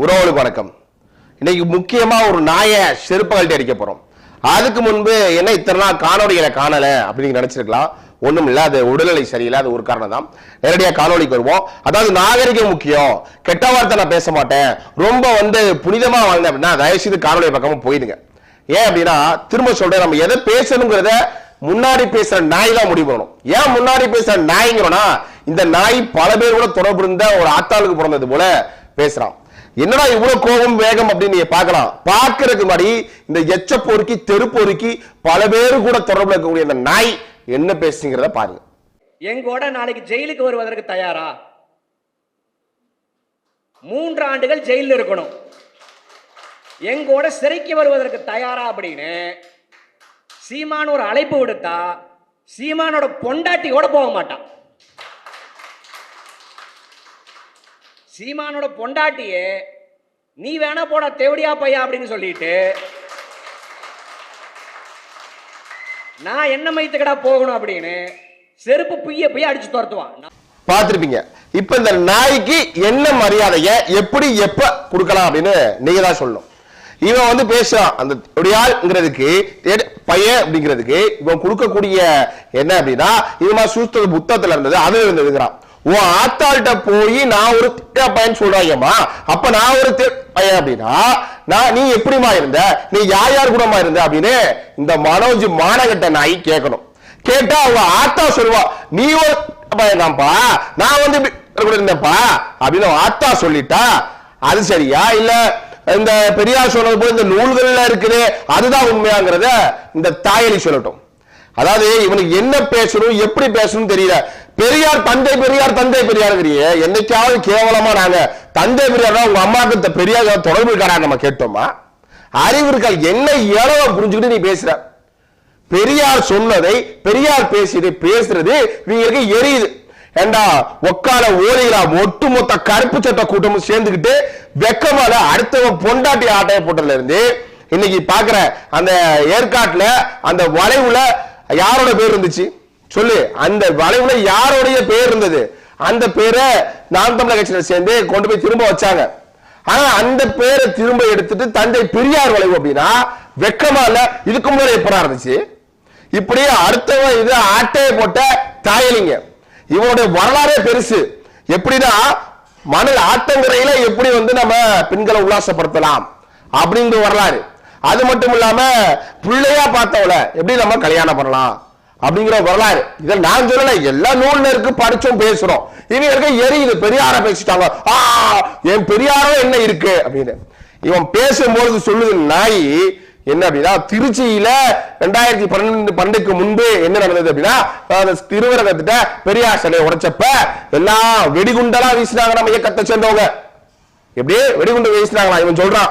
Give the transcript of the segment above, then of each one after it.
உறவுகளுக்கு வணக்கம். இன்னைக்கு முக்கியமா ஒரு நாயை செருப்பகல்ட்டி அடிக்க போறோம். அதுக்கு முன்பு என்ன இத்தனை நாள் காணொலிகளை காணல அப்படின்னு நினைச்சிருக்கலாம். ஒண்ணும் இல்ல அது உடல்நிலை சரியில்லை அது ஒரு காரணம் தான் நேரடியா காணொலிக்கு வருவோம். அதாவது நாகரிகம் முக்கியம். கெட்ட வார்த்தை நான் பேச மாட்டேன். ரொம்ப வந்து புனிதமா வாழ்ந்தேன் அப்படின்னா தயவு செய்து காணொலி பக்கமா போயிடுங்க. ஏன் அப்படின்னா திரும்ப சொல்றேன் நம்ம எதை பேசணுங்கிறத முன்னாடி பேசுற நாய் தான் முடிவு பண்ணணும். ஏன் முன்னாடி பேசுற நாய்ங்கிறோம்னா இந்த நாய் பல பேர் கூட தொடர்பு இருந்த ஒரு ஆத்தாளுக்கு பிறந்தது போல பேசுறான். என்னடா இவ்வளவு கோபம் வேகம் அப்படின்னு நீங்க பார்க்கலாம். பார்க்கறதுக்கு முன்னாடி இந்த எச்ச பொறுக்கி தெரு பொறுக்கி பல பேர் கூட தொடர்பு இருக்கக்கூடிய இந்த நாய் என்ன பேசுங்கிறத பாருங்க. எங்கூட நாளைக்கு ஜெயிலுக்கு வருவதற்கு தயாரா? மூன்று ஆண்டுகள் ஜெயிலில் இருக்கணும். எங்கூட சிறைக்கு வருவதற்கு தயாரா அப்படின்னு சீமான் ஒரு அழைப்பு விடுத்தா சீமானோட பொண்டாட்டி கூட போக மாட்டான். சீமானோட பொண்டாட்டியே நீ வேணா போட தேவடியா பையா அப்படின்னு சொல்லிட்டு நான் என்ன மைத்துக்கடா போகணும்? அப்படின்னு செருப்பு புய்ய போய் அடிச்சு துரத்துவான். பார்த்துருப்பீங்க. இப்ப இந்த நாய்க்கு என்ன மரியாதைய எப்படி எப்ப கொடுக்கலாம் அப்படின்னு நீங்க தான் சொல்லணும். இவன் வந்து பேசுறான் அந்த ஒடியாள்ங்கிறதுக்கு பையன் அப்படிங்கிறதுக்கு இவன் கொடுக்கக்கூடிய என்ன அப்படின்னா இது மாதிரி சூஸ்தக இருந்தது அதுல இருந்ததுங்கிறான் உன் ஆத்தாள்கிட்ட போய் நான் ஒரு திட்ட பையன் சொல்றாங்கம்மா. அப்ப நான் ஒரு பையன் அப்படின்னா நான் நீ எப்படிமா இருந்த? நீ யார் யார் குணமா இருந்த அப்படின்னு இந்த மனோஜ் மானகட்ட நாய் கேட்கணும் கேட்டா அவ ஆத்தா சொல்லுவா நீ ஒரு பையன்தான்ப்பா நான் வந்து கூட இருந்தேன்ப்பா அப்படின்னு ஆத்தா சொல்லிட்டா. அது சரியா? இல்ல இந்த பெரியார் சொன்னது போல இந்த நூல்கள்ல இருக்குது அதுதான் உண்மையாங்கிறத இந்த தாயலி சொல்லட்டும். அதாவது இவனுக்கு என்ன பேசணும் எப்படி பேசணும் தெரியல. பெரியார் தந்தை பெரியார் தந்தை பெரியாருங்கிறிய. என்னைக்காவது கேவலமா நாங்க தந்தை பெரியார் உங்க அம்மாவுக்கு பெரியார் தொடர்பு இருக்காரா நம்ம கேட்டோமா? அறிவு என்ன இளவ புரிஞ்சுக்கிட்டு நீ பேசுற? பெரியார் சொன்னதை பெரியார் பேசியதை பேசுறது இவங்களுக்கு எரியுது. ஏண்டா ஒக்கால ஓடிகளா ஒட்டுமொத்த கருப்பு சட்ட கூட்டமும் சேர்ந்துக்கிட்டு வெக்கமால அடுத்தவன் பொண்டாட்டி ஆட்டைய போட்டதுல இருந்து இன்னைக்கு பாக்குற அந்த ஏற்காட்டுல அந்த வளைவுல யாரோட பேர் இருந்துச்சு? சொல்லு. அந்த வளைவுல யாரோடைய பேர் இருந்தது? அந்த பேரை நாம் தமிழக கட்சியில சேர்ந்து கொண்டு போய் திரும்ப வச்சாங்க. ஆனா அந்த பேரை திரும்ப எடுத்துட்டு தந்தை பெரியார் வளைவு அப்படின்னா வெக்கமா இல்ல இதுக்கு முன்னாடி எப்படா இருந்துச்சு? இப்படி அடுத்தவன் இது ஆட்டையை போட்ட தாயலிங்க. இவனுடைய வரலாறே பெருசு. எப்படின்னா மணல் ஆட்டங்கரையில எப்படி வந்து நம்ம பெண்களை உல்லாசப்படுத்தலாம்? அப்படிங்கிற வரலாறு. அது மட்டும் இல்லாம பிள்ளையா பார்த்தவள எப்படி நம்ம கல்யாணம் பண்ணலாம் அப்படிங்கிற வரலாறு. இதை நான் சொல்லல எல்லா நூல்ல இருக்கு படிச்சோம் பேசுறோம். இவங்க இருக்க எரியுது பெரியார பேசிட்டாங்க. ஆ என் பெரியாரோ என்ன இருக்கு? அப்படின்னு. இவன் பேசும்போது சொல்லுது நாய் என்ன அப்படின்னா திருச்சியில ரெண்டாயிரத்தி பன்னெண்டு பன்னெண்டுக்கு முன்பு என்ன நடந்தது அப்படின்னா அந்த திருவரங்கத்திட்ட பெரியார் சிலையை உடைச்சப்ப எல்லாம் வெடிகுண்டெல்லாம் வீசினாங்க நம்ம இயக்கத்தை சேர்ந்தவங்க. எப்படி வெடிகுண்டு வீசினாங்களா? இவன் சொல்றான்.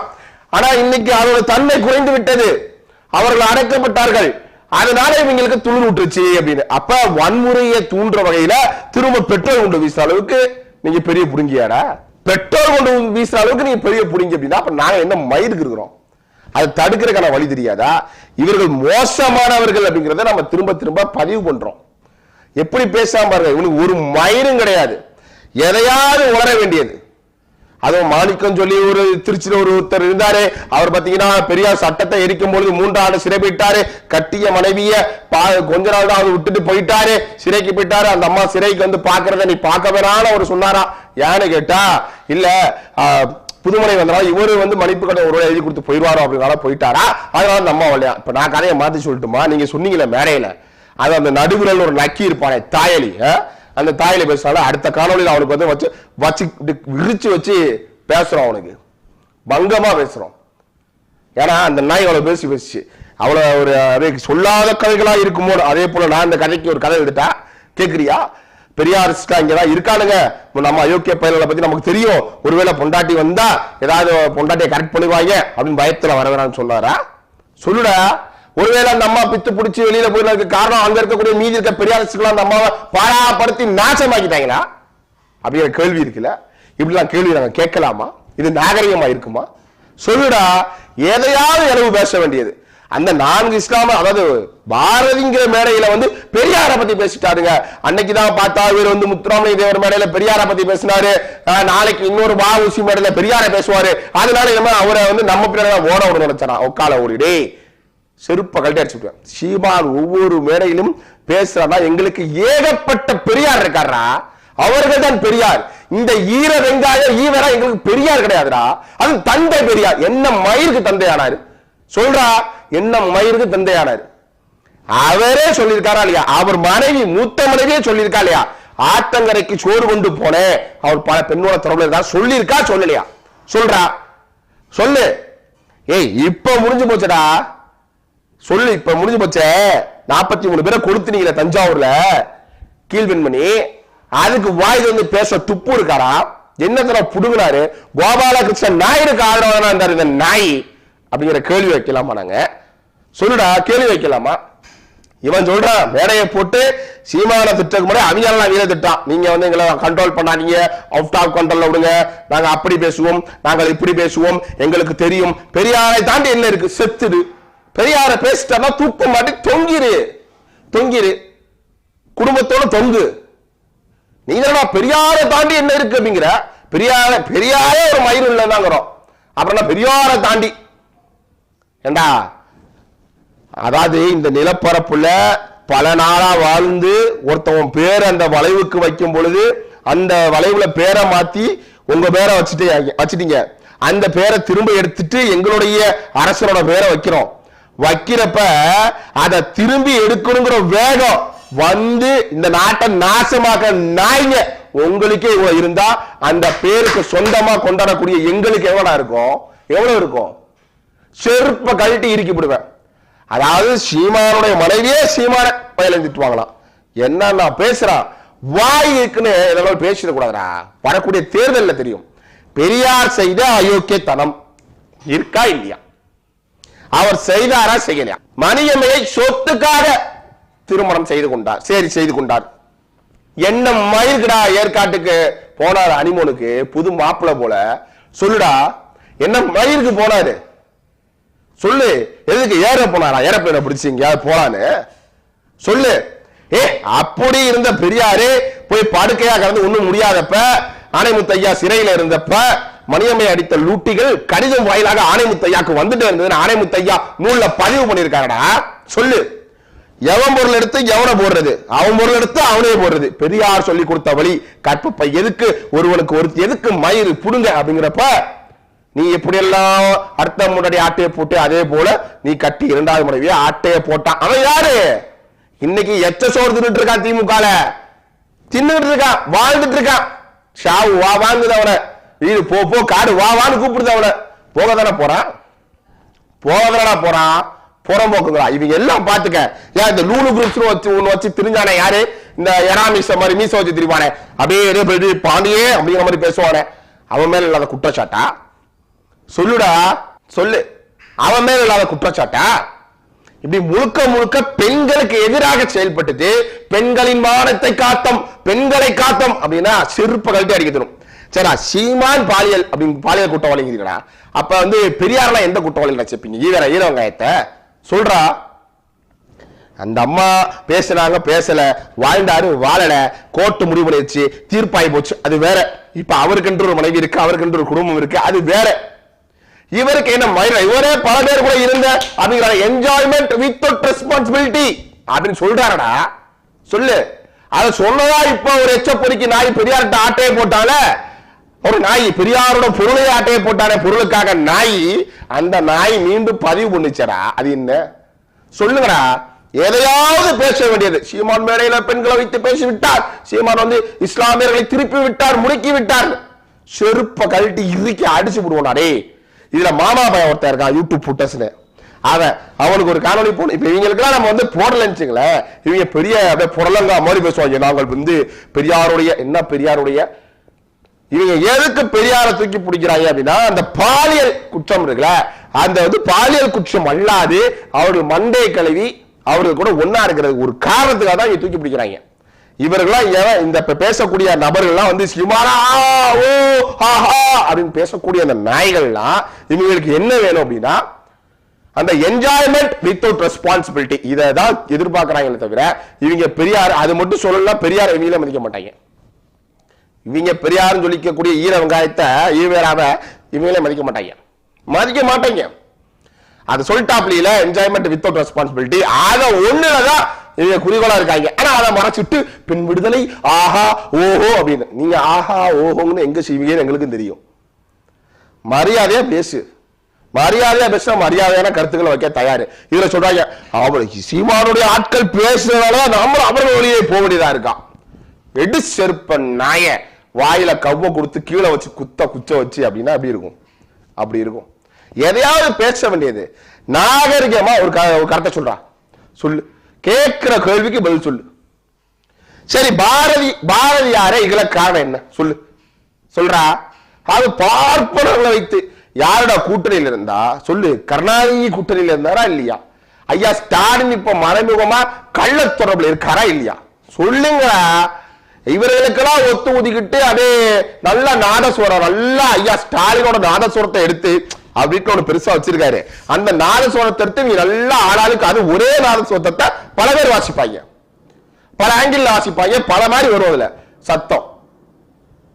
ஆனா இன்னைக்கு அதோட தன்மை குறைந்து விட்டது. அவர்கள் அடைக்கப்பட்டார்கள். அதனால இவங்களுக்கு துளிர் விட்டுருச்சு அப்படின்னு. அப்ப வன்முறையை தூண்டுற வகையில திரும்ப பெட்ரோல் கொண்டு வீசுற அளவுக்கு நீங்க பெரிய புடுங்கியாடா? பெட்ரோல் கொண்டு வீசுற அளவுக்கு நீங்க பெரிய புடுங்கி அப்படின்னா அப்ப நாங்க என்ன மயிருக்கு இருக்கிறோம்? அதை தடுக்கிறதுக்கான வழி தெரியாதா? இவர்கள் மோசமானவர்கள் அப்படிங்கிறத நம்ம திரும்ப திரும்ப பதிவு பண்றோம். எப்படி பேசாம பாருங்க இவனுக்கு ஒரு மயிரும் கிடையாது. எதையாவது உணர வேண்டியது. அதுவும் மாணிக்கம் சொல்லி ஒரு திருச்சியில் ஒரு ஒருத்தர் இருந்தாரு அவர் பாத்தீங்கன்னா பெரியார் சட்டத்தை எரிக்கும் பொழுது மூன்று ஆண்டு சிறைப்பிட்டாரு கட்டிய மனைவிய பா கொஞ்ச நாள் தான் அவர் விட்டுட்டு போயிட்டாரு. சிறைக்கு போயிட்டாரு. அந்த அம்மா சிறைக்கு வந்து பாக்குறத நீ பார்க்க வேணான்னு அவர் சொன்னாரா? ஏன்னு கேட்டா இல்ல ஆஹ், புதுமனை வந்தனால இவரு வந்து மன்னிப்பு கடை ஒரு எழுதி கொடுத்து போயிடுவாரோ அப்படினால போயிட்டாரா? அதனால அந்த அம்மா வரலையா? இப்ப நான் கதையை மாத்தி சொல்லட்டுமா? நீங்க சொன்னீங்களே மேடையில. அது அந்த நடுவுல ஒரு நக்கி இருப்பானே தாயலி அந்த தாயில பேசுறாங்க அடுத்த காணொலியில் அவனுக்கு வந்து வச்சு வச்சு விரிச்சு வச்சு பேசுறோம் அவனுக்கு. பங்கமா பேசுறோம். ஏன்னா அந்த நாய் அவளை பேசி பேசிச்சு. அவ்வளோ ஒரு அதே சொல்லாத கதைகளாக இருக்குமோ அதே போல நான் இந்த கதைக்கு ஒரு கதை எடுத்தா கேக்குறியா? பெரியாரிஸ்டா இங்கதான் இருக்கானுங்க. நம்ம அயோக்கிய பயல்களை பற்றி நமக்கு தெரியும். ஒருவேளை பொண்டாட்டி வந்தா ஏதாவது பொண்டாட்டியை கரெக்ட் பண்ணுவாங்க அப்படின்னு பயத்தில் வரவேறான்னு சொன்னாரா? சொல்லுடா. ஒருவேளை அந்த அம்மா பித்து பிடிச்சி வெளியில போயிருந்ததுக்கு காரணம் அங்க இருக்கக்கூடிய மீதி இருக்க பெரியாரிஸ்டுகள் அந்த அம்மாவை பாராப்படுத்தி நாசமாக்கிட்டாங்களா? அப்படிங்கிற கேள்வி இருக்குல்ல? இப்படிலாம் கேள்வி நாங்க கேட்கலாமா? இது நாகரிகமா இருக்குமா? சொல்லுடா எதையாவது இளவு பேச வேண்டியது. அந்த நான்கு இஸ்லாம அதாவது பாரதிங்கிற மேடையில வந்து பெரியார பத்தி பேசிட்டாருங்க. அன்னைக்கு தான் பார்த்தா இவர் வந்து முத்துராமலிங்க தேவர் மேடையில பெரியார பத்தி பேசினாரு. நாளைக்கு இன்னொரு வாவுசி மேடையில பெரியார பேசுவாரு. அதனால இந்த அவரை வந்து நம்ம பின்னாடி ஓட விட நினைச்சாரா ஒக்கால ஓடிடே செருப்பை கழட்டி அடிச்சுட்டேன் சீமான் ஒவ்வொரு மேடையிலும் பேசுறாரா? எங்களுக்கு ஏகப்பட்ட பெரியார் இருக்காரா? அவர்கள் தான் பெரியார். இந்த ஈர வெங்காய ஈவரா எங்களுக்கு பெரியார் கிடையாதுடா. அது தந்தை பெரியார். என்ன மயிருக்கு தந்தையானாரு? சொல்றா என்ன மயிருக்கு தந்தையானாரு? அவரே சொல்லியிருக்காரா இல்லையா? அவர் மனைவி மூத்த மனைவியே சொல்லியிருக்கா இல்லையா? ஆத்தங்கரைக்கு சோறு கொண்டு போனேன். அவர் பல பெண்ணோட தொடர்பு இருக்கா சொல்லியிருக்கா சொல்லலையா? சொல்றா. சொல்லு. ஏய் இப்ப முடிஞ்சு போச்சுடா. சொல்லு இப்ப முடிஞ்சு போச்ச. நாற்பத்தி மூணு பேரை கொடுத்துனீங்களே தஞ்சாவூர்ல. கீழ்வெண்மணி அதுக்கு வாய் வந்து பேச துப்பு இருக்காரா? என்னத்துல புடுங்கினாரு? கோபாலகிருஷ்ணன் நாயருக்கு ஆதரவான இந்த நாய்? அப்படிங்கிற கேள்வி வைக்கலாமா நாங்க? சொல்லுடா கேள்வி வைக்கலாமா? இவன் சொல்றான் மேடையை போட்டு சீமான திட்டக்கு முன்னாடி அவங்க வீர திட்டான். நீங்க வந்து எங்களை கண்ட்ரோல் பண்ணாதீங்க. அவுட் ஆஃப் கண்ட்ரோல்ல விடுங்க. நாங்க அப்படி பேசுவோம். நாங்கள் இப்படி பேசுவோம். எங்களுக்கு தெரியும். பெரியாரை தாண்டி என்ன இருக்கு? செத்துடு பெரியார பேசிட்டா தூக்க மாட்டி தொங்கிரு. தொங்கிரு. குடும்பத்தோட தொங்கு. நீ என்னடா பெரியாரை தாண்டி என்ன இருக்கு அப்படிங்கிற? பெரியார பெரியாரே ஒரு மயிர் இல்லைன்னாங்கிறோம். அப்புறம் என்ன பெரியாரை தாண்டி. ஏண்டா? அதாவது இந்த நிலப்பரப்புல பல நாளா வாழ்ந்து ஒருத்தவன் பேர் அந்த வளைவுக்கு வைக்கும் பொழுது அந்த வளைவுல பேரை மாத்தி உங்க பேரை வச்சுட்டு வச்சுட்டீங்க. அந்த பேரை திரும்ப எடுத்துட்டு எங்களுடைய அரசரோட பேரை வைக்கிறோம். வைக்கிறப்ப அதை திரும்பி எடுக்கணுங்கிற வேகம் வந்து இந்த நாட்டை நாசமாக்க நாய்ங்க உங்களுக்கே இவ்வளவு இருந்தா அந்த பேருக்கு சொந்தமா கொண்டாடக்கூடிய எங்களுக்கு எவ்வளவு இருக்கும்? எவ்வளவு இருக்கும்? செருப்ப கழட்டி இறுக்கி விடுவேன். அதாவது சீமானுடைய மனைவியே சீமான பயலந்திட்டுவாங்களாம் என்ன நான் பேசுறான் வாய் இருக்குன்னு இதெல்லாம் பேசிடக்கூடாதுடா வரக்கூடிய தேர்தல்ல தெரியும். பெரியார் செய்த அயோக்கியத்தனம் இருக்கா இல்லையா? அவர் செய்தாரா செய்யலையா? மணியம்மையை சொத்துக்காக திருமணம் செய்து கொண்டார் சரி செய்து கொண்டார். என்ன மயிருக்குடா ஏற்காட்டுக்கு போனார் அனிமோனுக்கு புது மாப்பிள்ள போல. சொல்லுடா என்ன மயிருக்கு போனாரு? சொல்லு எதுக்கு ஏற போனாரா? ஏரோப்ளேனை பிடிச்சி எங்கேயாவது போலான்னு. சொல்லு ஏ அப்படி இருந்த பெரியாரு போய் படுக்கையா கலந்து ஒண்ணும் முடியாதப்ப ஆனைமுத்தையா சிறையில இருந்தப்ப மணியம்மை அடித்த லூட்டிகள் கடிதம் வாயிலாக ஆனைமுத்தையாக்கு வந்துட்டு இருந்ததுன்னு ஆனைமுத்தையா நூல்ல பதிவு பண்ணிருக்காங்கடா. சொல்லு. எவன் பொருள் எடுத்து எவனை போடுறது? அவன் பொருள் எடுத்து அவனே போடுறது. பெரியார் சொல்லி கொடுத்த வழி கற்பப்பை எதுக்கு? ஒருவனுக்கு ஒரு எதுக்கு மயிறு புடுங்க அப்படிங்கிறப்ப நீ எப்படியெல்லாம் அடுத்த முன்னாடி ஆட்டையை போட்டு அதே போல நீ கட்டி இரண்டாவது முறையே ஆட்டையை போட்டான். அவன் யாரு? இன்னைக்கு எச்ச சோறு தின்னுட்டு இருக்கான் திமுக தின்னுட்டு இருக்கான் வாழ்ந்துட்டு இருக்கான். ஷாவு வா வாங்குது அவனை. வீடு போ போ காடு வா வான்னு கூப்பிடுது அவளை. போக தானே போறான்? போகதானடா போறான்? புறம்போக்குங்களா இவங்க எல்லாம் பாத்துக்க ஏன் இந்த லூலு குரூப்ஸ் வச்சு ஒண்ணு வச்சு திரிஞ்சானே யாரு? இந்த எராமிச மாதிரி மீச வச்சு திரிவானே. அப்படியே பாண்டியே அப்படிங்கிற மாதிரி பேசுவானே. அவன் மேல இல்லாத குற்றச்சாட்டா? சொல்லுடா. சொல்லு. அவன் மேல இல்லாத குற்றச்சாட்டா? இப்படி முழுக்க முழுக்க பெண்களுக்கு எதிராக செயல்பட்டது பெண்களின் மானத்தை காத்தம் பெண்களை காத்தம் அப்படின்னா செருப்ப கழட்டி அடிக்க தரும் சரிடா சீமான் பாலியல் அப்படின்னு பாலியல் குற்றவாளிங்கிறீங்களா அப்ப வந்து பெரியாரெல்லாம் எந்த குற்றவாளி வச்சிருப்பீங்க ஈவர ஈர வெங்காயத்தை. சொல்றா. அந்த அம்மா பேசுனாங்க பேசல. வாழ்ந்தாரு வாழல. கோர்ட்டு முடிவு பண்ணிடுச்சு தீர்ப்பாயி போச்சு. அது வேற. இப்ப அவருக்கென்று ஒரு மனைவி இருக்கு அவருக்கென்று ஒரு குடும்பம் இருக்கு அது வேற. இவருக்கு என்ன மயிர? இவரே பல பேர் கூட இருந்த அப்படிங்கிற என்ஜாய்மெண்ட் வித்தவுட் ரெஸ்பான்சிபிலிட்டி அப்படின்னு சொல்றாரடா. சொல்லு. அத சொன்னதா இப்ப ஒரு எச்ச பொறுக்கி நாய் பெரியார்ட்ட ஆட்டையே போட்டால ஒரு நாய் பெரியாரோட பொருளை ஆட்டையை போட்டானே பொருளுக்காக நாய். அந்த நாய் மீண்டும் பதிவு பண்ணுச்சடா. அது என்ன? சொல்லுங்கடா. எதையாவது பேச வேண்டியது. சீமான் மேடையில பெண்களை வைத்து பேசி விட்டார் சீமான் வந்து இஸ்லாமியர்களை திருப்பி விட்டார் முடுக்கி விட்டார். செருப்ப கழட்டி இறுக்கி அடிச்சு விடுவோம் இதுல மாமா பையன் ஒருத்தன் இருக்கான் யூடியூப் புட்டஸ்னு அவன் அவனுக்கு ஒரு காணொளி போன இப்ப இவங்களுக்குலாம் நம்ம வந்து போடலன்னுச்சுங்களேன் இவங்க பெரிய அப்படியே புடலங்கா மாதிரி பேசுவாங்க. நாங்கள் வந்து பெரியாருடைய என்ன பெரியாருடைய? இவங்க எதுக்கு பெரியார தூக்கி பிடிக்கிறாங்க அப்படின்னா அந்த பாலியல் குற்றம் இருக்குல்ல அந்த வந்து பாலியல் குற்றம் அல்லாது அவர்கள் மண்டையை கழுவி அவர்கள் கூட ஒன்னா இருக்கிறது ஒரு காரணத்துக்காக தான் இங்க தூக்கி பிடிக்கிறாங்க. இவர்கள்லாம் ஏன் இந்த பேசக்கூடிய நபர்கள்லாம் வந்து சிமாரா ஓ ஆஹா அப்படின்னு பேசக்கூடிய அந்த நாய்கள்லாம் இவங்களுக்கு என்ன வேணும் அப்படின்னா அந்த என்ஜாய்மெண்ட் வித்தவுட் ரெஸ்பான்சிபிலிட்டி இதை தான் எதிர்பார்க்குறாங்களே தவிர இவங்க பெரியார் அது மட்டும் சொல்லலாம் பெரியார் இவங்களே மதிக்க மாட்டாங்க. இவங்க பெரியார்னு சொல்லிக்கக்கூடிய ஈர வெங்காயத்தை ஈவேராவ இவங்களே மதிக்க மாட்டாங்க. மதிக்க மாட்டாங்க. அது சொல்லிட்டாப்ல என்ஜாய்மெண்ட் வித்தவுட் ரெஸ்பான்சிபிலிட்டி ஆக ஒண்ணுலதான் இவங்க குறிக்கோளா இருக்காங்க. ஆனா அதை மறைச்சிட்டு பின் விடுதலை ஆஹா ஓஹோ அப்படின்னு. நீங்க ஆஹா ஓஹோன்னு எங்க செய்வீங்கன்னு எங்களுக்கும் தெரியும். மரியாதையா பேசு. மரியாதையா பேசினா மரியாதையான கருத்துக்களை வைக்க தயார். இதுல சொல்றாங்க அவளுக்கு சீமானுடைய ஆட்கள் பேசுறதுனால நாமளும் அவர்கள் வழியே போக வேண்டியதா இருக்கான் எடு செருப்ப நாய. வாயில கவ்வ கொடுத்து கீழே வச்சு குத்த குச்ச வச்சு அப்படின்னா அப்படி இருக்கும்? அப்படி இருக்கும். எதையாவது பேச வேண்டியது. நாகரிகமா ஒரு க- கருத்தை சொல்றா. சொல்லு. கேட்கிற கேள்விக்கு பதில் சொல்லு. சரி பாரதி பாரதியாரே இதுல காரணம் என்ன? சொல்லு. சொல்றா. அது பார்ப்பனர்களை வைத்து யாரோட கூட்டணியில் இருந்தா? சொல்லு. கருணாநிதி கூட்டணியில் இருந்தாரா இல்லையா? ஐயா ஸ்டாலின் இப்ப மறைமுகமா கள்ள தொடர்புல இருக்காரா இல்லையா? சொல்லுங்களா இவர்களுக்கெல்லாம் ஒத்து ஊதிக்கிட்டு அதே நல்ல நாதஸ்வரம் நல்லா ஐயா ஸ்டாலினோட நாதஸ்வரத்தை எடுத்து அவர் ஒன்று ஒண்ணு பெருசா வச்சிருக்காரு. அந்த நாதஸ்வரத்தை எடுத்து நீங்க நல்லா ஆளாளுக்கு அது ஒரே நாதஸ்வரத்தை பல பேர் வாசிப்பாங்க. பல ஆங்கிள் வாசிப்பாங்க பல மாதிரி வரும் அதுல. சத்தம்.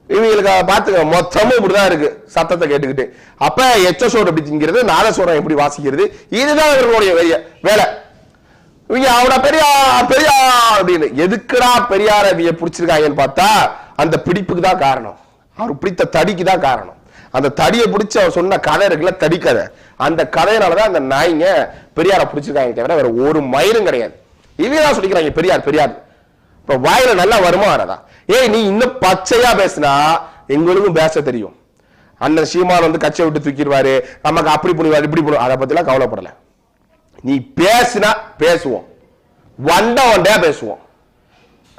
இவங்களுக்கு பாத்துக்க மொத்தமும் இப்படிதான் இருக்கு சத்தத்தை கேட்டுக்கிட்டு. அப்ப எச்சசோர் எப்படி திங்கிறது நாதஸ்வரம் எப்படி வாசிக்கிறது? இதுதான் இவர்களுடைய வேலை. இவங்க அவன பெரியா பெரியா அப்படின்னு. எதுக்குடா பெரியார இவங்க பிடிச்சிருக்காங்கன்னு பார்த்தா அந்த பிடிப்புக்கு தான் காரணம். அவர் பிடித்த தடிக்கு தான் காரணம். அந்த தடியை பிடிச்சி அவர் சொன்ன கதை இருக்குல்ல தடிக்கதை. அந்த கதையினாலதான் அந்த நாய்ங்க பெரியார பிடிச்சிருக்காங்க தவிர வேற ஒரு மயிலும் கிடையாது. இவங்க தான் சொல்லிக்கிறாங்க பெரியார் பெரியார். இப்ப வாயில நல்லா வருமா வராதா? ஏய் நீ இன்னும் பச்சையா பேசுனா எங்களுக்கும் பேச தெரியும். அண்ணன் சீமான் வந்து கச்சை விட்டு தூக்கிடுவாரு. நமக்கு அப்படி பண்ணுவாரு இப்படி பண்ணுவாரு அதை பத்திலாம் கவலைப்படல. நீ பேசுனா பேசுவோம். வண்ட வண்டையா பேசுவோம்.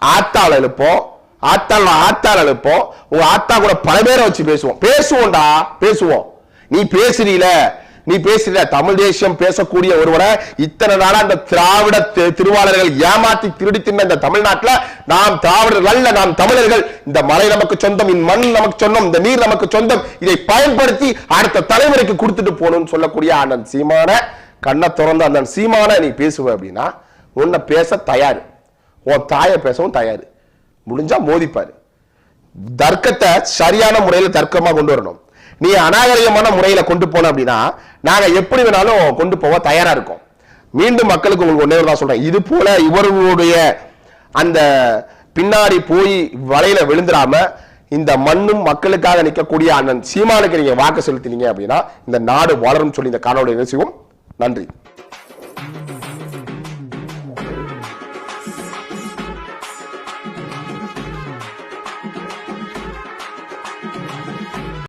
ஆத்தாள் எழுப்போம். ஆத்தாள் ஆத்தாள் எழுப்போம். உங்க ஆத்தா கூட பல பேரை வச்சு பேசுவோம். பேசுவோம்டா பேசுவோம். நீ பேசுறீல நீ பேசுறீல தமிழ் தேசியம் பேசக்கூடிய ஒருவரை இத்தனை நாளா அந்த திராவிட திருவாளர்கள் ஏமாத்தி திருடி தின்ன இந்த தமிழ்நாட்டுல நாம் திராவிடர்கள் அல்ல நாம் தமிழர்கள். இந்த மலை நமக்கு சொந்தம் இந்த மண் நமக்கு சொந்தம் இந்த நீர் நமக்கு சொந்தம். இதை பயன்படுத்தி அடுத்த தலைமுறைக்கு கொடுத்துட்டு போகணும்னு சொல்லக்கூடிய ஆனந்த் சீமான கண்ணை திறந்து அந்த சீமான நீ பேசுவ அப்படின்னா உன்னை பேச தயார். உன் தாயை பேசவும் தயார். முடிஞ்சா மோதிப்பாரு. தர்க்கத்தை சரியான முறையில தர்க்கமா கொண்டு வரணும். நீ அநாகரிகமான முறையில கொண்டு போன அப்படின்னா நாங்க எப்படி வேணாலும் கொண்டு போக தயாரா இருக்கோம். மீண்டும் மக்களுக்கு உங்களுக்கு ஒன்றே தான் சொல்றேன். இது போல இவர்களுடைய அந்த பின்னாடி போய் வலையில விழுந்துடாம இந்த மண்ணும் மக்களுக்காக நிற்கக்கூடிய அண்ணன் சீமானுக்கு நீங்க வாக்கு செலுத்தினீங்க அப்படின்னா இந்த நாடு வளரும் சொல்லி இந்த காணொலி நிகழ்ச்சியும் நன்றி.